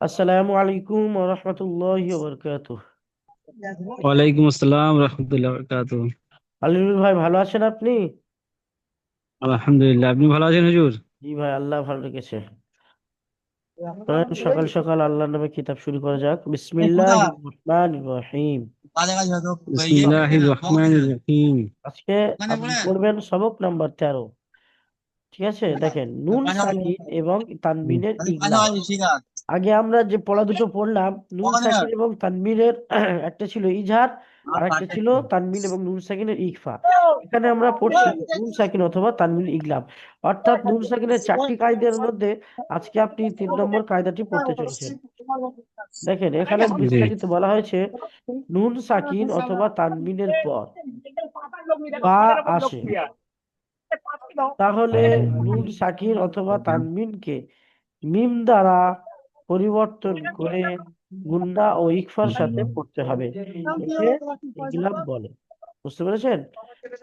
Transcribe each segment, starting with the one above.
আসসালামু আলাইকুম ওয়া রাহমাতুল্লাহি আসসালাম ওয়া রাহমাতুল্লাহি ভাই ভালো আছেন আপনি? আলহামদুলিল্লাহ আপনি ভালো আছেন হুজুর? জি ভাই আল্লাহ ভালো রেখেছে। সকাল সকাল আল্লাহর নামে কিতাব শুরু করা যাক। বিসমিল্লাহির আজকে আপনি পড়বেন সবক নাম্বার তেরো। ঠিক আছে? দেখেন নুন সাকিন এবং তানবিনের ইগলাম আগে আমরা যে পড়া দুটো পড়লাম নুন সাকিন এবং তানবিনের একটা ছিল ইজহার আর একটা ছিল তানবিন এবং নুন সাকিনের ইকফা এখানে আমরা পড়ছি নুন সাকিন অথবা তানবিন ইগলাম অর্থাৎ নুন সাকিনের চারটি কায়দার মধ্যে আজকে আপনি তিন নম্বর কায়দাটি পড়তে চলেছেন। দেখেন এখানে বিস্তারিত বলা হয়েছে নুন সাকিন অথবা তানবিনের পর বা আসে তাহলে নুন সাকিন অথবা তানবিনকে মিম দ্বারা পরিবর্তন করে গুন্ডা ও ইকফার সাথে পড়তে হবে। একে ইগলাব বলে। বুঝতে পেরেছেন?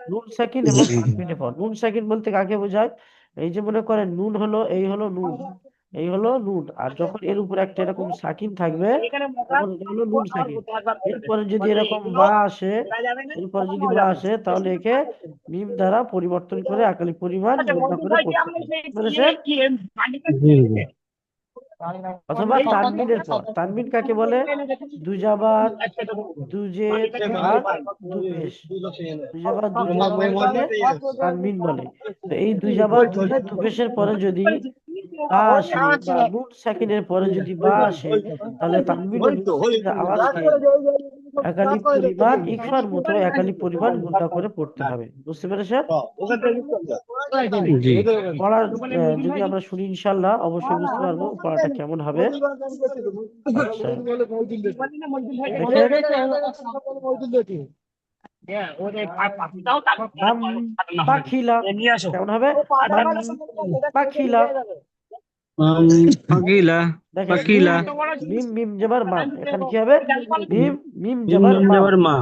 নুন সাকিন এবং তানবিনের পর। নুন সাকিন বলতে কাকে বোঝায়? এই যে মনে করেন নুন হলো এই হলো নুন। এই হলো নুন আর যখন এর উপর একটা এরকম সাকিন থাকবে তখন এটা হলো নুন সাকিন। এরপরে যদি এরকম বা আসে এরপরে যদি বা আসে। তাহলে একে মিম দ্বারা পরিবর্তন করে আকালি পরিমাণ গণনা করে পেরেছেন জি হুজুর অথবা তানবিনের পর তানবিন কাকে বলে? দুজাবার দুজের আর দুপেশ দুজাবার বলে। তানবিন বলে। তো এই দুজাবার দুজের দুবেশের পরে যদি বা আসে বা সাকিনের পরে যদি বা আসে তাহলে আওয়াজকে পরিমাণ ইকফার মতো একালি পরিমাণ গুণা করে পড়তে হবে বুঝতে পেরেছেন আহ, যদি আমরা শুনি ইনশাল্লাহ অবশ্যই বুঝতে পারব পড়াটা কেমন হবে আচ্ছা পাখিলা কেমন হবে পাখিলা মিম মিম জবর মাম এখানে কি হবে? মিম মিম মিম জবর মাম জবর মা।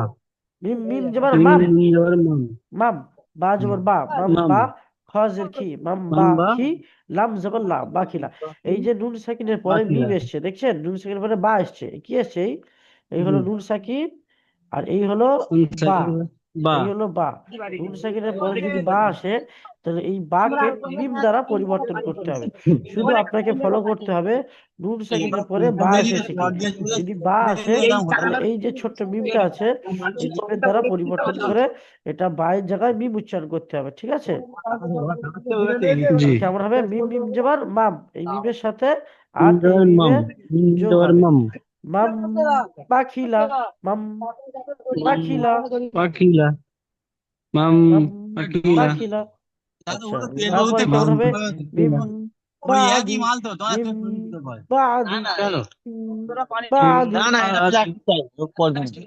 মিম মিম জবর মিম মাম জবর মাম মাম বা জবর বা। মাম। বা খ জের খি। মাম বা খি লাম জবর লা এই যে নুন সাকিনের পরে মিম। এসছে দেখছেন? নুন সাকিনের পরে বা এসছে। কি এসছে এই? হলো নুন সাকিন আর এই হলো বা। বা এই হলো বা নুন সাকিনের পরে যদি বা আসে তাহলে এই বাকে মিম দ্বারা পরিবর্তন করতে হবে। শুধু আপনাকে ফলো করতে হবে। নুন সাকিনের পরে বা এসেছে। কি যদি বা আসে তাহলে এই যে ছোট্ট মিমটা আছে এই মিমের দ্বারা পরিবর্তন করে এটা বায়ের জায়গায় মিম উচ্চারণ করতে হবে ঠিক আছে? জি। কেমন হবে? মিম মিম জবর মাম। এই মিমের সাথে আর এই মিমের যোগ জবর হবে। মাম পাখিলা মাম পাখিলা পাখিলা মাম মাম পাকিলা পাখিলা আচ্ছা তারপরে কেমন বাদি মিম বাদি চলো। বাদি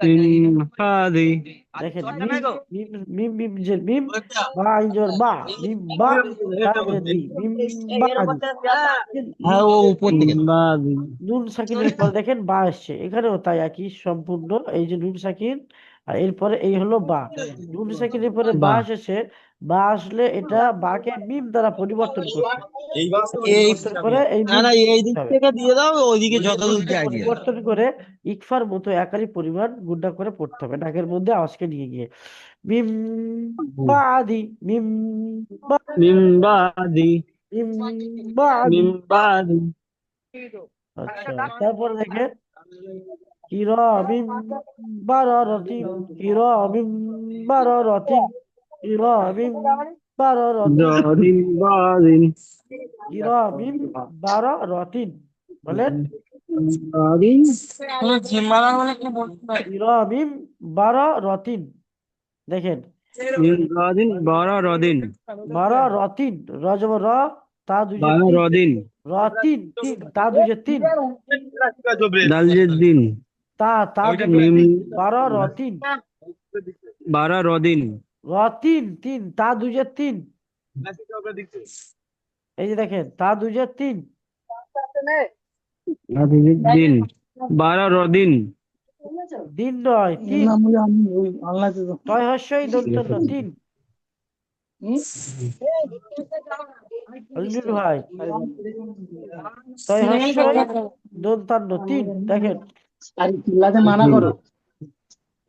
তিন হাদি দেখেন মিম মিম মিম যে মিম বা ইজর বা মিম বা মিম বাদি বাদি নুন সাকিনের পরে দেখেন বা আসছে। এখানেও তাই একই সম্পূর্ণ। এই যে নুন সাকিন আর এরপরে এই হলো বা। নুন সাকিনের পরে বা। এসেছে। বা আসলে এটা বাকে মিম দ্বারা পরিবর্তন করতে এই পরিবর্তন করে এই না না এই দিক থেকে দিয়ে দাও ওইদিকে যত দূর যায় দিয়ে দাও। পরিবর্তন করে ইকফার মতো একারই পরিমাণ গুণা করে পড়তে হবে। নাকের মধ্যে আওয়াজকে নিয়ে গিয়ে। মিম বাদি মিম বা মিম বাদি মিম বাদি মিম বাদি আচ্ছা তারপর দেখেন কিরামিম বারারাতিন কিরামিম বারারাতিন কিরামিম বারারাতিন দাদিন বাদিন কিরামিম বারারাতিন বলেন। কিরামিম বারারাতিন দেখেন মিম দাদিন বারা রদিন বারারাতিন রজব র তা বারা রদিন রাতিন তিন তা তিন। দিন তা তা বারা রদিন রাতিন তিন? তা দুজে তিন। এই যে দেখেন তা দুজে তিন। দিন বারা রদিন দিন নয় তিন। তয় হস্যই দন্ত তিন। ভাই। ছয় হর্ষই দন্তান্ন তিন। দেখেন মানা করো।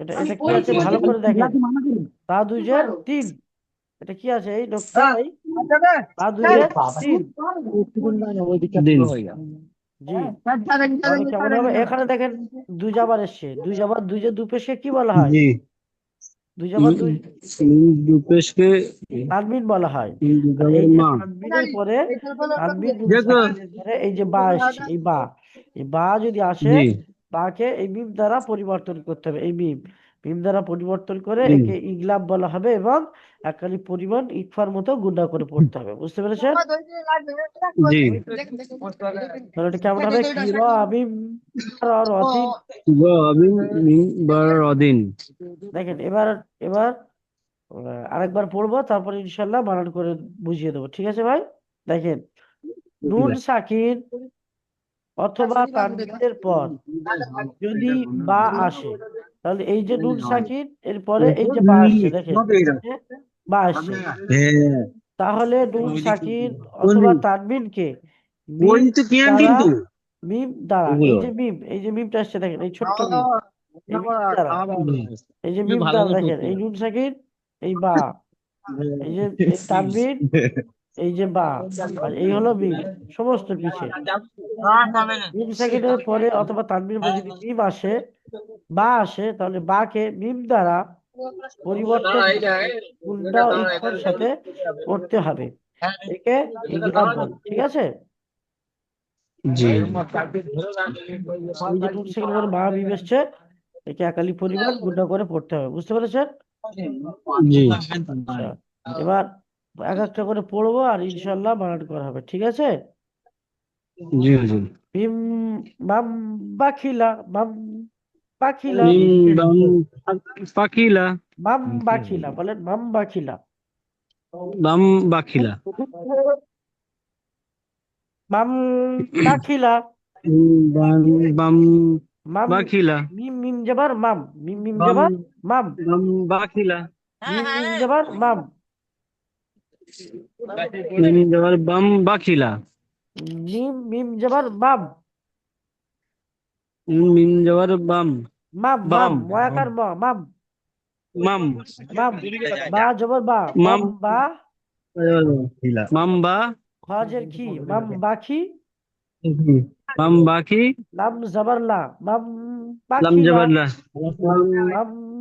এটা এটা কি আছে? ভালো করে দেখেন। তা দুজের তিন। এটা কি আছে? এই তা দুজের তিন। দিন। জি। তাহলে কেমন হবে? এখানে দেখেন দুই জাবার এসছে। দুই জাবার দুই যে দুপেশকে কি বলা হয়? জি। দুই যাবার দুই দুপেশকে তানবিন বলা হয়। এই যে মা তানবিনের পরে তানবিন এই যে বা এসছে এই বা। এই বা যদি আসে বাকে এই মিম দ্বারা পরিবর্তন করতে হবে। এই মিম মিম দ্বারা পরিবর্তন করে। একে ইগলাব বলা হবে এবং একালি পরিমাণ ইকফার মতো গুণা করে পড়তে হবে। বুঝতে পেরেছেন? জি। তাহলে এটা কেমন হবে। কিরা মিম রা রা তিন রবিন মিন দেখেন এবার এবার আরেকবার পড়ব তারপর ইনশাল্লাহ বানান করে বুঝিয়ে দেবো। ঠিক আছে ভাই? দেখেন নুন সাকিন অথবা তানবিনের পর যদি বা আসে তাহলে এই যে নুন সাকিন এরপরে এই যে বা আসছে দেখেন। বা আসছে হ্যাঁ। তাহলে নুন সাকিন অথবা তানবিনকে মিম দ্বারা মিম দ্বারা এই যে মিম এই যে মিমটা আসছে দেখেন এই ছোট্ট মিম। এই যে মিম দ্বারা দেখেন এই নুন সাকিন এই বা। এই যে তানবিন এই যে বা আর এই হলো বি সমস্ত পিছে। মিম সেকেন্ডের পরে অথবা তানবির পরে যদি মিম আসে বা আসে তাহলে বাকে মিম দ্বারা পরিবর্তন গুণটা সাথে করতে হবে। একে বলে ঠিক আছে? জি। যে পরে বা মিম এসছে একে একালি পরিমাণ গুণা করে পড়তে হবে বুঝতে পেরেছেন? জি। আচ্ছা এবার এক একটা করে পড়ব আর ইনশাল্লাহ বানান করা হবে ঠিক আছে? জি হুজুর মিম মাম বাখিলা মাম বাখিলা। মিম বাম পাখিলা মাম বাখিলা বলেন মাম বাখিলা। বাম বাখিলা। মাম বাখিলা। মিম বাম বাম মাম বাখিলা। মিম মিম জাবার মাম মিম মিম জাবার মাম। বাম বাখিলা। মিম মিম জাবার মাম। মিম যাবার বাম বাখিলা মিম মিম জাবার মিম বাম। মাম মাম বাম। ওয়াকার মা মাম মাম মাম বা জবর বা মাম। মাম বা মাম বা খাজের কি মাম বাখি মাম বাকি লাম জবর লা মাম লাম বাখিলা লা। মাম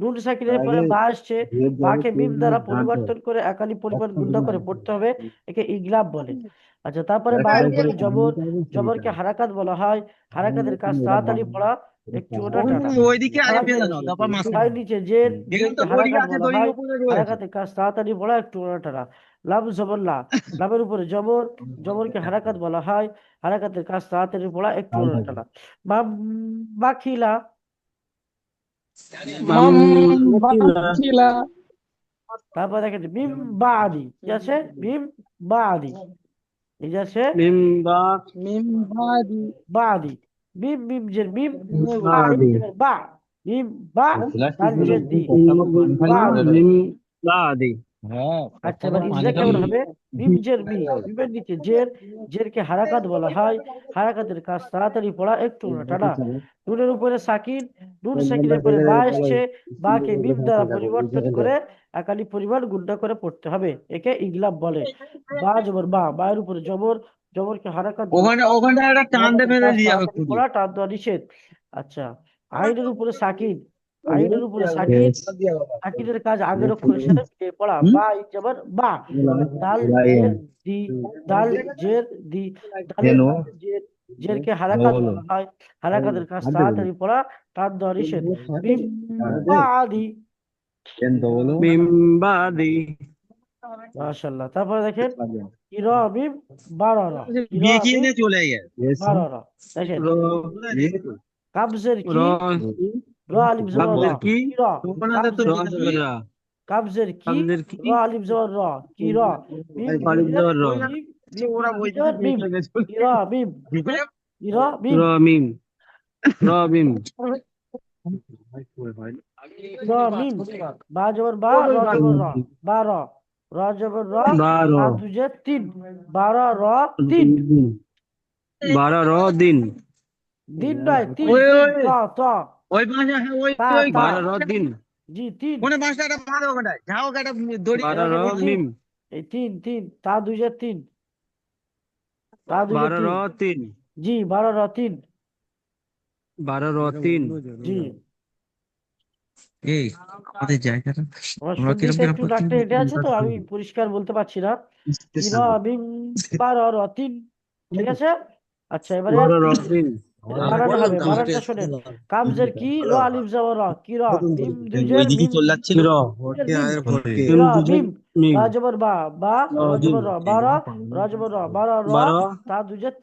নুন সাকিনের পরে বা আসছে বাকে মিম দ্বারা পরিবর্তন করে একালি পরিমাণ গুণা করে পড়তে হবে একে ইগলাব বলে। আচ্ছা তারপরে উপরে জবর জবরকে হারাকাত বলা হয়। হারাকাতের কাজ তাড়াতাড়ি পড়া একটু ওটা টানা ওইদিকে আগে ফেলে দাও তারপর মাঝখানে পায়ের নিচে দড়ি হারাকাত বলা হয় হারাকাতের কাজ তাড়াতাড়ি পড়া একটু ওটা টানা লাম জবর লা লামের উপরে জবর জবরকে হারাকাত বলা হয় হারাকাতের কাজ তাড়াতাড়ি পড়া একটু ওটা টানা মাম বাখিলা মাম বাকিলা তারপর দেখেন মিম বাদি কি আছে? মিম বাদি এই যে আছে? মিম বা বাদি মিম মিম জের মিম বাদি। মিম জের বা মিম বা তার জের দি। মিম বাদি। হ্যাঁ আচ্ছা এবার ইজরা কেমন হবে? মিম জের মি মিমের নিচে জের জেরকে হারাকাত বলা হয়। হারাকাতের কাজ তাড়াতাড়ি পড়া একটু না টানা নুনের উপরে সাকিন নুন সাকিনের পরে বা এসছে বাকে মিম দ্বারা পরিবর্তন করে একালি পরিমাণ গুণা করে পড়তে হবে। একে ইগলাব বলে। বা জবর বা বায়ের উপরে জবর জবরকে হারাকাত বলা। ওখানে ওখানে একটা টান দিয়ে ফেলে দিয়ে যাবে তাড়াতাড়ি পড়া টান দেওয়া নিষেধ। আচ্ছা আইনের উপরে সাকিন আইনের উপরে কাজ আগের অক্ষরের সাথে মিলিয়ে পড়া বা জবর বা দাল জের দি দাল জের দি? জের জেরকে হারাকাত বলো। হয়? হারাকাতের কাজ? তাড়াতাড়ি পড়া টান দেওয়া নিষেধ। মিম বাদি বলো? মিম বাদি মাশাআল্লাহ। তারপরে দেখেন ইরামিম বারারা কি চলে গেছে। বারারা দেখেন কাবজের কি? র আলিফ জবর র কাবজের কি কি র তোমাদের তো কাবজের কি রা কাবজের কি কাবজের কি র আলিফ জবর র কি র মিম আলিফ জবর র। মিম, মিম, মিম, র মিম র মিম র মিম র মিম র মিম বা জবর বা র জবর র বা র র জবর র বারো দুজে তিন বারো র তিন বারো র দিন দিন নয় তিন ত ওই হ্যাঁ ওই ওই। বারো র দিন। জি তিন। কোনে বাঁশটা একটা বাঁধো ওখানটায়? যাও একটা দড়ি বারো র মিম এই তিন তিন। তা দুজে তিন। তা দুজে বারো র তিন জি বারো র তিন বারো র তিন জি। এই আমাদের জায়গাটা। আমার আমরা একটু করতে নাকটা হেঁটে আছে তো আমি পরিষ্কার বলতে পারছি না। ইর বিম বারো র তিন ঠিক আছে? আচ্ছা এবারে বারো র তিন কাবজের কি? র আলিফ জবর র কি র? মিম দুজের ওইদিকে মিম চলে যাচ্ছিল র মিম বা বা র র। র বারো র জবর র বারো র বারো তা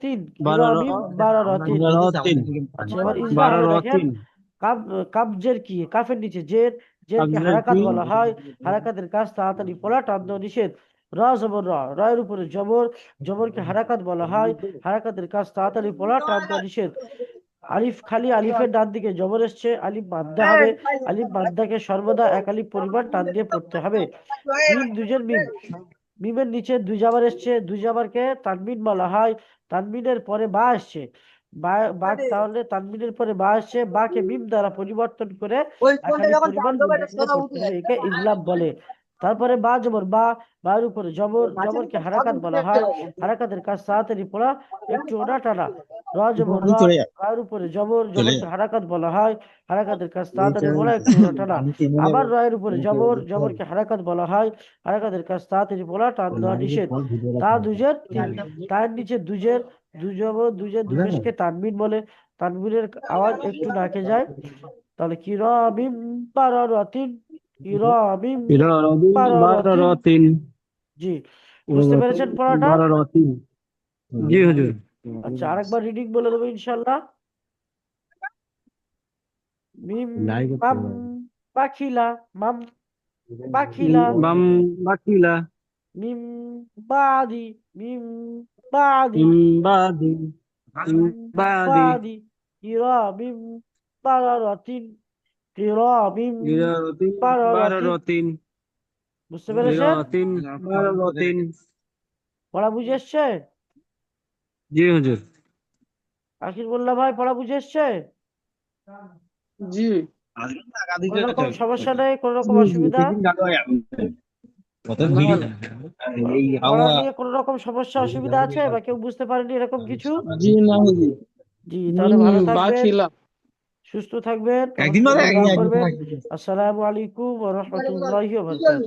তিন। কি র বারো র মিম বারো র তিন। বারো র তিন। আচ্ছা এবার ইজরা বারো হবে র দেখেন তিন। কাব কাবজের কি? কাফের নিচে জের জেরকে হারাকাত বলা হয় হারাকাতের কাজ তাড়াতাড়ি পড়া টান নিষেধ। র জবর র রয়ের উপরে জবর জবরকে হারাকাত বলা হয়। হারাকাতের কাজ তাড়াতাড়ি পড়া টান নিষেধ। আলিফ খালি আলিফের ডান দিকে জবর এসছে আলিফ বাদ্দা হবে। আলিফ সর্বদা এক আলিফ পরিমাণ টান দিয়ে পড়তে হবে। মিম দুজের মিম। মিমের নিচে দুই জাবার এসছে। দুই জাবারকে তানমিন বলা হয়। তানমিনের পরে বা আসছে বা তাহলে তানমিনের পরে বা আসছে বাকে মিম দ্বারা পরিবর্তন করে পরিমাণ হবে। একে ইজলাম বলে। তারপরে বা জবর বা বার উপরে জবর জবরকে হারাকাত বলা হয়। হারাকাতের কাজ তাড়াতাড়ি পড়া একটু ওনা টানা র জবর র বার উপরে জবর জবরকে হারাকাত বলা হয়। হারাকাতের কাজ তাড়াতাড়ি পড়া একটু ওনা টানা আবার রয়ের উপরে জবর জবরকে হারাকাত বলা হয়। হারাকাতের কাজ তাড়াতাড়ি পড়া টান দেওয়া নিষেধ। তা দুজের তিন তার নিচে দুজের দুজবর দুজের দুপেশকে তানবিন বলে। তানবিনের আওয়াজ একটু নাকে যায়। তাহলে কি র র দিন বারো র বারো র তিন। তিন জি বুঝতে পেরেছেন পড়াটা? বারো র জি হুজুর। আচ্ছা আরেকবার রিডিং বলে দেবো ইনশাল্লাহ মিম Live হচ্ছে। মাম। পাখিলা মাম পাখিলা। বাম বাকিলা মিম বাদি মিম বাদি। ইমবাদি বাদি কিরামিম বারারাতিন কিরামিম র তিন বারো বারো র তিন বুঝতে পেরেছেন পড়া বুঝে এসছে? জি হুজুর। আখির বললা ভাই পড়া বুঝে এসছে? জি। কোনো রকম সমস্যা নেই কোনো রকম অসুবিধা? পড়া নিয়ে কোনো রকম সমস্যা অসুবিধা আছে বা কেউ বুঝতে পারেনি এরকম কিছু? জি না জি। তাহলে ভালো থাকবেন। সুস্থ থাকবেন একদিন দোয়া একদিন। আসসালামু আলাইকুম ওয়া রাহমাতুল্লাহি ওয়া বারাকাতুহু।